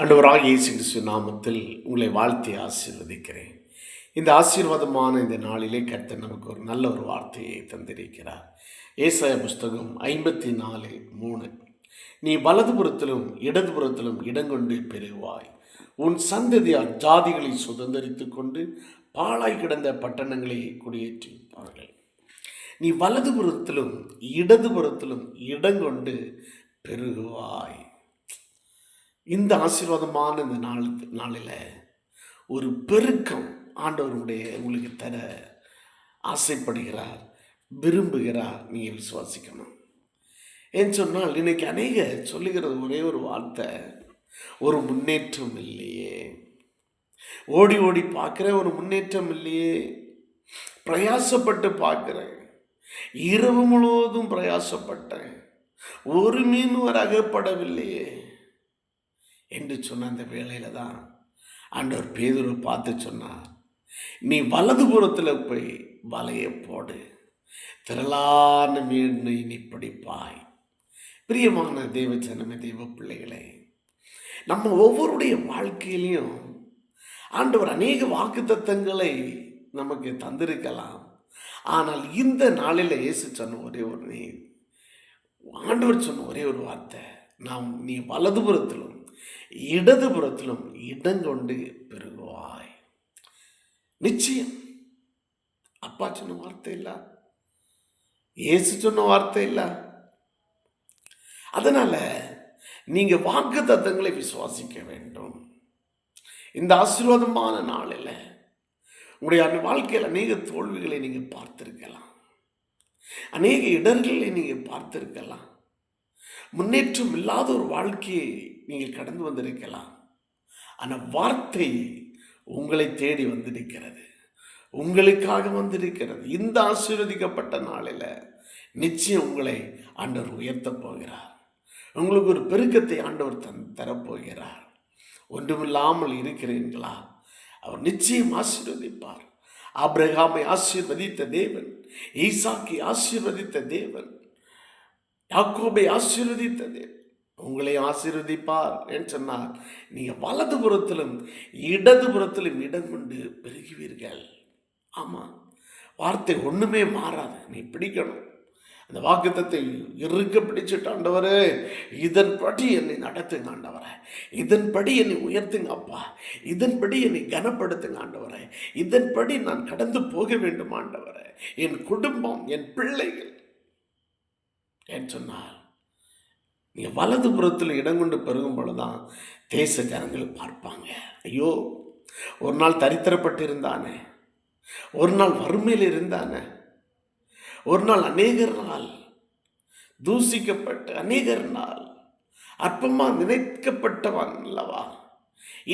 அண்டவராக இயேசு கிறிஸ்து நாமத்தில் உங்களை வாழ்த்தி ஆசீர்வதிக்கிறேன். இந்த ஆசீர்வாதமான இந்த நாளிலே கர்த்தர் நமக்கு ஒரு நல்ல ஒரு வார்த்தையை தந்திருக்கிறார். ஏசாய புஸ்தகம் ஐம்பத்தி நாலு மூணு. நீ வலதுபுறத்திலும் இடதுபுறத்திலும் இடங்கொண்டு பெறுவாய். உன் சந்ததியார் ஜாதிகளை சுதந்திரித்து கொண்டு பாழாய் கிடந்த பட்டணங்களை குடியேற்றிருப்பார்கள் நீ வலதுபுறத்திலும் இடதுபுறத்திலும் இடங்கொண்டு பெருகுவாய் இந்த ஆசீர்வாதமான இந்த நாள் நாளில் ஒரு பெருக்கம் ஆண்டவருடைய உங்களுக்கு தர ஆசைப்படுகிறார் விரும்புகிறார் நீங்கள் விசுவாசிக்கணும். ஏன் சொன்னால் இன்னைக்கு அநேக சொல்லுகிறது ஒரே ஒரு வார்த்தை ஒரு முன்னேற்றம் இல்லையே. ஓடி ஓடி பார்க்குறேன் ஒரு முன்னேற்றம் இல்லையே. பிரயாசப்பட்டு பார்க்குறேன். இரவு முழுவதும் பிரயாசப்பட்டேன். ஒரு மீன் வர அகப்படவில்லையே. என்று சொன்ன அந்த வேளையில் தான் ஆண்டவர் பேதுரு பார்த்து சொன்னார் நீ வலதுபுறத்தில் போய் வலையை போடு. திரளான மீன் நீ பிடிப்பாய். பிரியமான தெய்வ ஜனமே தெய்வ பிள்ளைகளே நம்ம ஒவ்வொருடைய வாழ்க்கையிலையும் ஆண்டவர் அநேக வாக்குத்தத்தங்களை நமக்கு தந்திருக்கலாம். ஆனால் இந்த நாளில் இயேசு சொன்ன ஒரே ஒரு நீ ஆண்டவர் சொன்ன ஒரே ஒரு வார்த்தை நாம் நீ வலதுபுறத்திலும் இடதுபுறத்திலும் இடங்கொண்டு பெருகுவாய். நிச்சயம். அப்பா சொன்ன வார்த்தை இல்ல. இயேசு சொன்ன வார்த்தை இல்ல. அதனால நீங்க வாக்கு தத்தங்களை விசுவாசிக்க வேண்டும். இந்த ஆசீர்வாதமான நாளில் உங்களுடைய அந்த வாழ்க்கையில் அநேக தோல்விகளை நீங்கள் பார்த்துருக்கலாம். அநேக இடர்களை நீங்கள் பார்த்துருக்கலாம். முன்னேற்றம் இல்லாத ஒரு வாழ்க்கையை நீங்கள் கடந்து வந்திருக்கலாம். ஆனால் வார்த்தை உங்களை தேடி வந்திருக்கிறது. உங்களுக்காக வந்திருக்கிறது. இந்த ஆசீர்வதிக்கப்பட்ட நாளில் நிச்சயம் உங்களை ஆண்டவர் உயர்த்தப் போகிறார். உங்களுக்கு ஒரு பெருக்கத்தை ஆண்டவர் தன் தரப்போகிறார். ஒன்றுமில்லாமல் இருக்கிறீர்களா? அவர் நிச்சயம் ஆசீர்வதிப்பார். அப்ரஹாமை ஆசீர்வதித்த தேவன் ஈசாக்கை ஆசீர்வதித்த தேவன் யாக்கோபை ஆசீர்வதித்தது உங்களை ஆசீர்வதிப்பார் என்று சொன்னார் நீங்கள் வலதுபுறத்திலும் இடதுபுறத்திலும் இடம் கொண்டு பெருகுவீர்கள். ஆமாம் வார்த்தை ஒன்றுமே மாறாது. நீ பிடிக்கணும். அந்த வாக்குத்தத்தை இறுக்க பிடிச்சிட்டு ஆண்டவரே இதன்படி என்னை நடத்துங்க ஆண்டவரே. இதன்படி என்னை உயர்த்துங்க அப்பா. இதன்படி என்னை கனப்படுத்துங்க ஆண்டவரே. இதன்படி நான் கடந்து போக வேண்டும் ஆண்டவரே. என் குடும்பம் என் பிள்ளைகள். என்று சொன்னார் நீங்கள் வலது புறத்தில் இடம் கொண்டு பெருகும் பொழுதுதான் தேச பார்ப்பாங்க. ஐயோ ஒரு நாள் தரித்திரப்பட்டு இருந்தானே ஒரு நாள் வறுமையில் இருந்தானே ஒரு நாள் அநேகர் நாள் தூசிக்கப்பட்டு அநேகர் நாள் அற்பமாக நினைக்கப்பட்டவன் அல்லவா?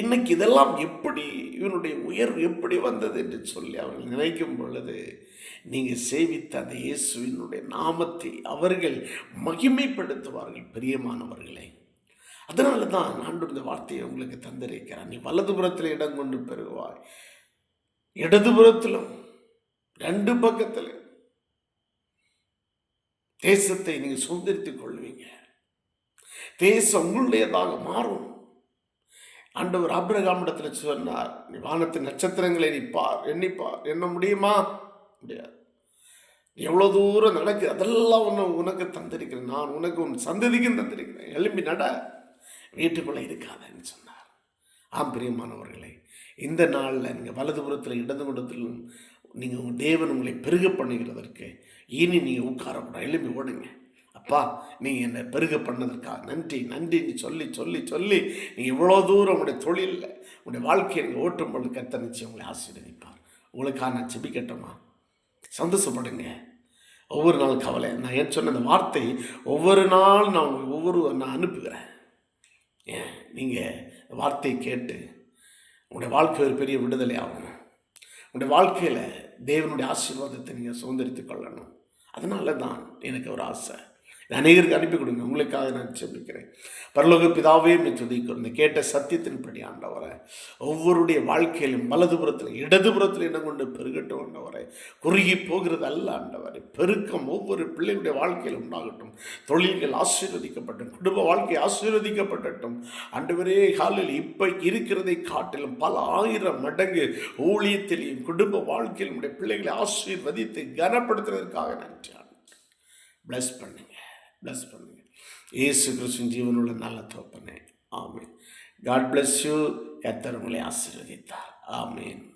இன்னைக்கு இதெல்லாம் எப்படி இவனுடைய உயர்வு எப்படி வந்தது என்று சொல்லி அவர்கள் நினைக்கும் பொழுது நீங்கள் சேவித்த அந்த இயேசுவினுடைய நாமத்தை அவர்கள் மகிமைப்படுத்துவார்கள் பிரியமானவர்களே. அதனால தான் ஆண்டு இந்த வார்த்தையை உங்களுக்கு தந்திருக்கிறார். நீ வலதுபுறத்தில் இடம் கொண்டு பெறுவாய் இடதுபுறத்திலும் ரெண்டு பக்கத்தில் தேசத்தை நீங்கள் சுதந்திரித்துக் கொள்வீங்க. தேசம் உங்களுடையதாக மாறும். ஆண்டவர் ஆபிரகாமிடத்தில் சொன்னார் நீ வானத்து நட்சத்திரங்களை நீ எண்ணிப்பார் எண்ண முடியுமா? முடியாது. எவ்வளோ தூரம் நடக்கு அதெல்லாம் ஒன்று உனக்கு தந்திருக்கிறேன். நான் உனக்கு உன் சந்ததிக்கும் தந்திருக்கிறேன். எழும்பி நட. வீட்டுக்குள்ளே இருக்காதன்னு சொன்னார். ஆம் பிரியமானவர்களே இந்த நாளில் நீங்கள் வலதுபுறத்தில் இடதுபுறத்திலும் நீங்கள் உங்கள் தேவன் உங்களை பெருக பண்ணுகிறதற்கு இனி நீங்கள் உட்காரப்பட எழும்பி ஓடுங்க. அப்பா நீங்கள் என்னை பெருக பண்ணதற்காக நன்றி நன்றின்னு சொல்லி சொல்லி சொல்லி நீங்கள் இவ்வளோ தூரம் உங்களுடைய தொழிலில் உங்களுடைய வாழ்க்கையை நீங்கள் ஓட்டும் பொழுது கத்த நிச்சயம் உங்களை ஆசீர்வதிப்பார். உங்களுக்காக நான் செபிக்கட்டுமா சந்தோஷப்படுங்க. ஒவ்வொரு நாள் கவலை. நான் ஏன் சொன்ன அந்த வார்த்தை ஒவ்வொரு நாள் நான் உங்களுக்கு ஒவ்வொரு நான் அனுப்புகிறேன். ஏன்? நீங்கள் வார்த்தையை கேட்டு உங்களுடைய வாழ்க்கை ஒரு பெரிய விடுதலை ஆகணும் உங்களுடைய வாழ்க்கையில் தேவனுடைய ஆசீர்வாதத்தை நீங்கள் சுதந்திரித்து கொள்ளணும். அதனால தான் எனக்கு ஒரு ஆசை. அநேகருக்கு அனுப்பி கொடுங்க. உங்களுக்காக நான் செபிக்கிறேன். பரலோக பிதாவே துதிக்கிறோம். இந்த கேட்ட சத்தியத்தின்படி ஆண்டவரை ஒவ்வொருடைய வாழ்க்கையிலும் வலதுபுறத்தில் இடதுபுறத்தில் என்ன கொண்டு பெருகட்டும் ஆண்டவரை. குறுகி போகிறது அல்ல ஆண்டவரை. பெருக்கம் ஒவ்வொரு பிள்ளைகளுடைய வாழ்க்கையில் உண்டாகட்டும். தொழில்கள் ஆசீர்வதிக்கப்பட்டும் குடும்ப வாழ்க்கை ஆசீர்வதிக்கப்படட்டும் அண்டவரே காலில் இப்போ இருக்கிறதை காட்டிலும் பல ஆயிரம் மடங்கு ஊழியத்திலையும் குடும்ப வாழ்க்கையில் நம்முடைய பிள்ளைகளை ஆசீர்வதித்து கனப்படுத்துறதற்காக நன்றி பிளஸ் பண்ணுங்க. பிளஸ் பண்ணுங்க. ஏசு கிறிஸ்துவின் ஜீவனுள்ள நல்ல தோப்பனே ஆமேன். காட் பிளஸ் யூ கத்தர் உங்களை ஆசீர்வதித்தார். ஆமேன்.